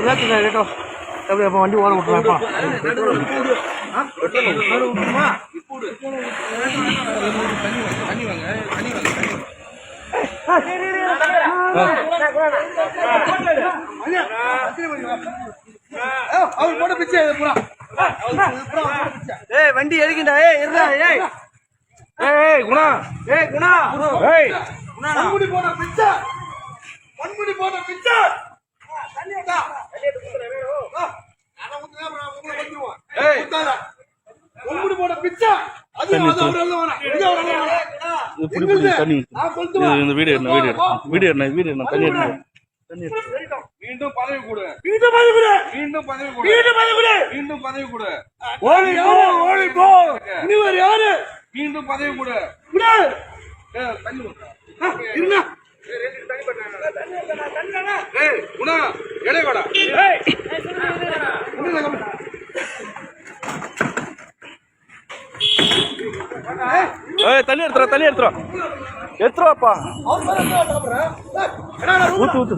ரேட்டோ எப்படி அப்போ வண்டி ஓட விட்டுறாப்பா அவர் போட்ட பிச்சை பூரா ஏய் வண்டி எதுக்குண்டா ஏய் இருடா ஏய். ஏய் குணா. ஏய் குணா. ஏய். மண்முடி போட்ட பிச்சை. மண்முடி போட்ட பிச்சை தண்ணி விட்டா போட்ட பிச்சை. அது அது அவர் எல்லாம் வேணாம் இது அவர் எல்லாம் வேணாம் இது புடி புடி தண்ணி. நான் சொல்லிட்டு இது இந்த வீடியோ என்ன வீடியோ வீடியோ என்ன வீடியோ என்ன? தண்ணி தண்ணி மீண்டும் பதவி கொடு. மீண்டும் பதவி கொடு. மீண்டும் பதவி கொடு. மீண்டும் பதவி கொடு. மீண்டும் பதவி கொடு. ஓடி போ ஓடி போ. இனிவர் யாரு? மீண்டும் பதவி கொடு. குடு. தண்ணி குணா எடை கொடா ஏய் தண்ணி எடுத்துறா தண்ணி எடுத்துறா. எடுத்துருவாப்பா. ஊத்து ஊத்து.